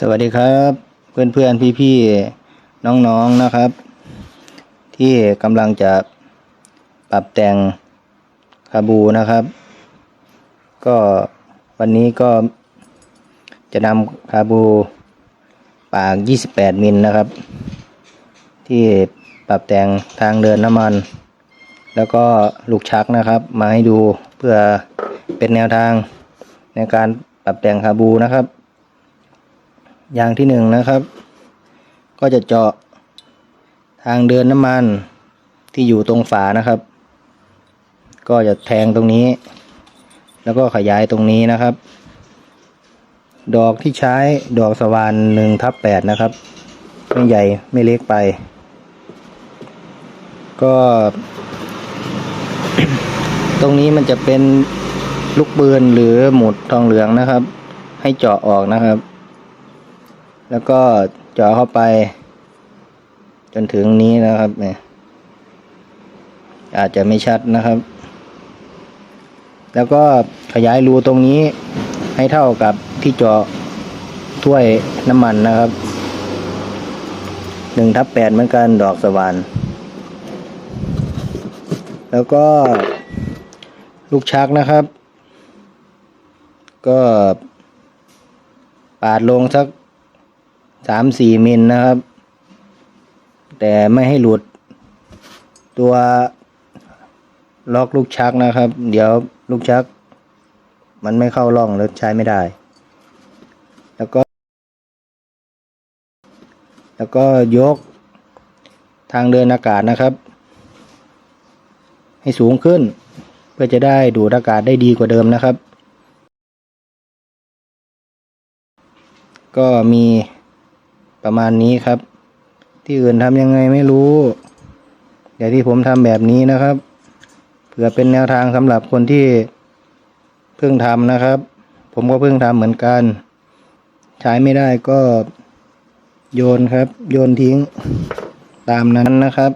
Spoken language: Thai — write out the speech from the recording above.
สวัสดีครับเพื่อนเพื่อนพี่พี่ๆน้องๆนะครับ ที่กำลังจะปรับแต่งคาบูนะครับ ก็วันนี้ก็จะนำคาบูปาก 28 มิลนะครับ ที่ปรับแต่งทางเดินน้ำมัน แล้วก็ลูกชักนะครับ มาให้ดูเพื่อเป็นแนวทางในการปรับแต่งคาบูนะครับ อย่างที่หนึ่งนะครับ ก็จะเจาะทางเดินน้ำมันที่อยู่ตรงฝานะครับ ก็จะแทงตรงนี้ แล้วก็ขยายตรงนี้นะครับ ดอกที่ใช้ดอกสว่านหนึ่งทับแปดนะครับ ไม่ใหญ่ไม่เล็กไป ก็ ตรงนี้มันจะเป็นลูกปืนหรือหมุดทองเหลืองนะครับ ให้เจาะออกนะครับ แล้วก็เจาะเข้าไป จนถึงนี้นะครับเนี่ยอาจจะไม่ชัดนะครับ แล้วก็ขยายรูตรงนี้ให้เท่ากับที่เจาะถ้วยน้ำมันนะครับหนึ่งทับแปดเหมือนกันดอกสว่านแล้วก็ลูกชักนะครับ ก็ปาดลงสัก สามสี่มิลนะครับ แต่ไม่ให้หลุด ตัวล็อกลูกชักนะครับ เดี๋ยวลูกชัก มันไม่เข้าร่องแล้วใช้ไม่ได้ แล้วก็ แล้วก็ยกทางเดินอากาศนะครับ ให้สูงขึ้น เพื่อจะได้ดูดอากาศได้ดีกว่าเดิมนะครับ ก็มี ประมาณนี้ครับ ที่อื่นทำยังไงไม่รู้ เดี๋ยวที่ผมทำแบบนี้นะครับ เผื่อเป็นแนวทางสำหรับคนที่เพิ่งทำนะครับ ผมก็เพิ่งทำเหมือนกัน ใช้ไม่ได้ก็โยนครับ โยนทิ้งตามนั้นนะครับ